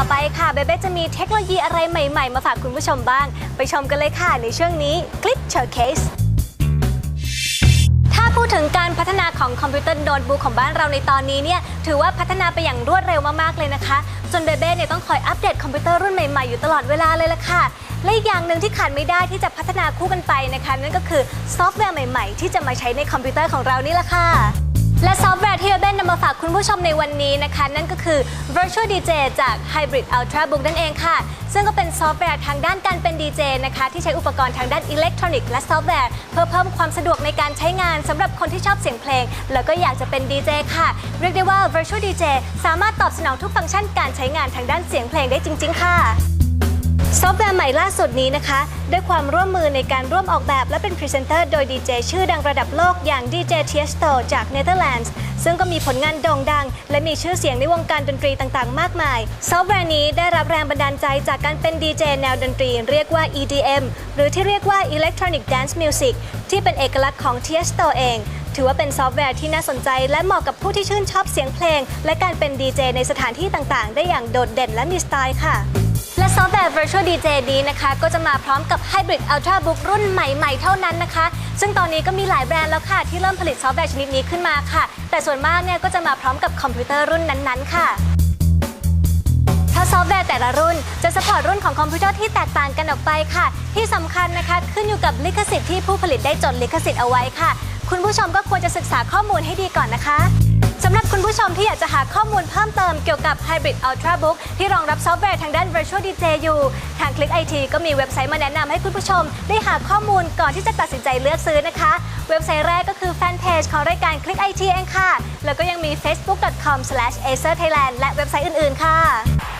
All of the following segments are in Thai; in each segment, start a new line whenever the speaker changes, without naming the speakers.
อไปค่ะเบเบ้จะมีเทคโนโลยีอะไรใหม่ ๆ มาฝากคุณผู้ชมบ้าง ไปชมกันเลยค่ะในช่วงนี้ Glitch Showcase ถ้าพูดถึงการพัฒนาของคอมพิวเตอร์โน้ตบุ๊กของบ้านเราในตอนนี้เนี่ยถือว่าพัฒนาไปอย่างรวดเร็วมากๆเลยนะคะ จนเบเบ้เนี่ยต้องคอยอัปเดตคอมพิวเตอร์รุ่นใหม่ๆอยู่ตลอดเวลาเลยละค่ะและอีกอย่างหนึ่งที่ขาดไม่ได้ที่จะพัฒนาคู่กันไปนะคะนั่นก็คือซอฟต์แวร์ใหม่ ๆ ที่จะมาใช้ในคอมพิวเตอร์ของเรานี่แหละค่ะ และซอฟต์แวร์ที่เบเบ้นำมาฝากคุณผู้ชมในวันนี้นะคะ นั่นก็คือ Virtual DJ จาก Hybrid Ultrabook นั่นเองค่ะ ซึ่งก็เป็นซอฟต์แวร์ทางด้านการเป็น DJ นะคะที่ใช้อุปกรณ์ทางด้านอิเล็กทรอนิกส์และซอฟต์แวร์ เพื่อเพิ่มความสะดวกในการใช้งานสำหรับคนที่ชอบเสียงเพลง แล้วก็อยากจะเป็น DJ ค่ะ เรียกได้ว่า Virtual DJ สามารถตอบสนองทุกฟังก์ชันการใช้งานทางด้านเสียงเพลงได้จริง ๆ ค่ะ ซอฟต์แวร์ใหม่ล่าสุดนี้นะคะ ด้วยความร่วมมือในการร่วมออกแบบและเป็นพรีเซนเตอร์โดยดีเจชื่อดังระดับโลกอย่างดีเจเทียสโตจากเนเธอร์แลนด์ ซึ่งก็มีผลงานโด่งดัง และมีชื่อเสียงในวงการดนตรีต่างๆ มากมาย ซอฟต์แวร์นี้ได้รับแรงบันดาลใจจากการเป็นดีเจแนวดนตรีเรียกว่า EDM หรือที่เรียกว่า Electronic Dance Music ที่เป็นเอกลักษณ์ของ Tiesto เองถือว่าเป็นซอฟต์แวร์ที่น่าสนใจ และเหมาะกับผู้ที่ชื่นชอบเสียงเพลง และการเป็นดีเจในสถานที่ต่างๆ ได้อย่างโดดเด่นและมีสไตล์ค่ะ และซอฟต์แวร์ Virtual DJ นี้นะคะ ก็จะมาพร้อมกับ Hybrid Ultrabook รุ่นใหม่ๆ เท่านั้นนะคะ ซึ่งตอนนี้ก็มีหลายแบรนด์แล้วค่ะ ที่เริ่มผลิตซอฟต์แวร์ชนิดนี้ขึ้นมาค่ะ แต่ส่วนมากเนี่ยก็จะมาพร้อมกับคอมพิวเตอร์รุ่นนั้นๆ ค่ะถ้าซอฟต์แวร์แต่ละรุ่นจะสปอร์ตรุ่นของคอมพิวเตอร์ที่แตกต่างกันออกไปค่ะ ที่สำคัญนะคะขึ้นอยู่กับลิขสิทธิ์ที่ผู้ผลิตได้จดลิขสิทธิ์เอาไว้ค่ะ คุณผู้ชมก็ควรจะศึกษาข้อมูลให้ดีก่อนนะคะค ผู้ชมที่อยากจะหาข้อมูลเพิ่มเติมเกี่ยวกับ Hybrid Ultrabook ที่รองรับซอฟต์แวร์ทางด้าน Virtual DJ อยู่ ทาง Click IT ก็มีเว็บไซต์มาแนะนำให้คุณผู้ชม ได้หาข้อมูลก่อนที่จะตัดสินใจเลือกซื้อนะคะ เว็บไซต์แรกก็คือแฟนเพจของรายการ Click IT เองค่ะ แล้วก็ยังมี facebook.com/acerthailand และเว็บไซต์อื่น ๆ ค่ะ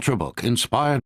Ultrabook, inspired